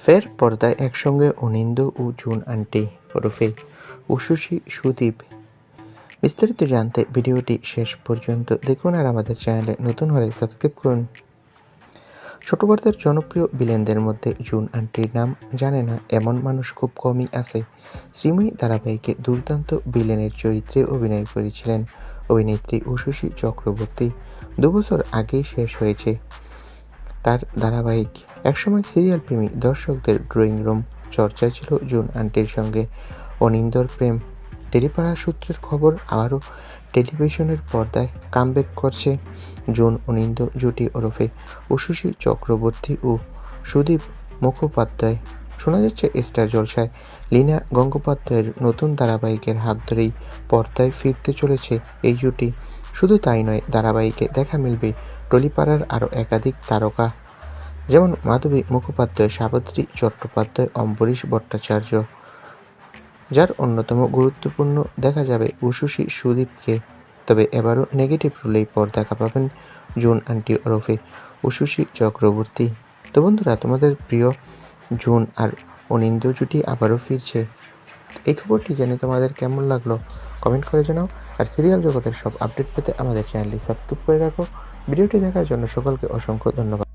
ফের পর্দায় একসঙ্গে অনিন্দ ও জুন আন্টি ওরফে উশুশি সুদীপ। বিস্তারিত জানতে ভিডিওটি শেষ পর্যন্ত দেখুন আর আমাদের চ্যানেলে নতুন হলে সাবস্ক্রাইব করুন। ছোট পর্দার জনপ্রিয় বিলেনদের মধ্যে জুন আন্টির নাম জানে না, এমন মানুষ খুব কমই আছে। শ্রীময়ী ধারাবাহিকে দুর্দান্ত বিলেনের চরিত্রে অভিনয় করেছিলেন অভিনেত্রী উশুশী চক্রবর্তী। দুবছর আগেই শেষ হয়েছে। তার ধারাবাহিক একসময় সিরিয়াল প্রেমী দর্শকদের ড্রয়িং রুম চর্চায় ছিল জুন আন্টির সঙ্গে। অনিন্দর প্রেম, টেলিপাড়া সূত্রের খবর আবারও টেলিভিশনের পর্দায় কামব্যাক করছে। জুন অনিন্দ, জুটি ওরফে উশুশী চক্রবর্তী ও সুদীপ মুখোপাধ্যায়। শোনা যাচ্ছে স্টার জলসায়। লীনা গঙ্গোপাধ্যায়ের নতুন ধারাবাহিকের হাত ধরেই পর্দায় ফিরতে চলেছে এই জুটি। শুধু তাই নয়, ধারাবাহিকে দেখা মিলবে টলিপাড়ার আরও একাধিক তারকা, যেমন মাধবী মুখোপাধ্যায়, সাবিত্রী চট্টোপাধ্যায়, অম্বরীশ ভট্টাচার্য, যার অন্যতম গুরুত্বপূর্ণ দেখা যাবে উশুশী সুদীপকে। তবে এবারও নেগেটিভ রোলেই পর্দা পাবেন জুন আন্টি ওরফে উশুশী চক্রবর্তী। তো বন্ধুরা, তোমাদের প্রিয় জুন আর অনিন্দ জুটি আবারও ফিরছে। এই খবরটি জেনে তোমাদের কেমন লাগল? কমেন্ট করে জানাও। আর সিরিয়াল জগতের সব আপডেট পেতে আমাদের চ্যানেলটি সাবস্ক্রাইব করে রাখো। ভিডিওটি দেখার জন্য সকলকে অসংখ্য ধন্যবাদ।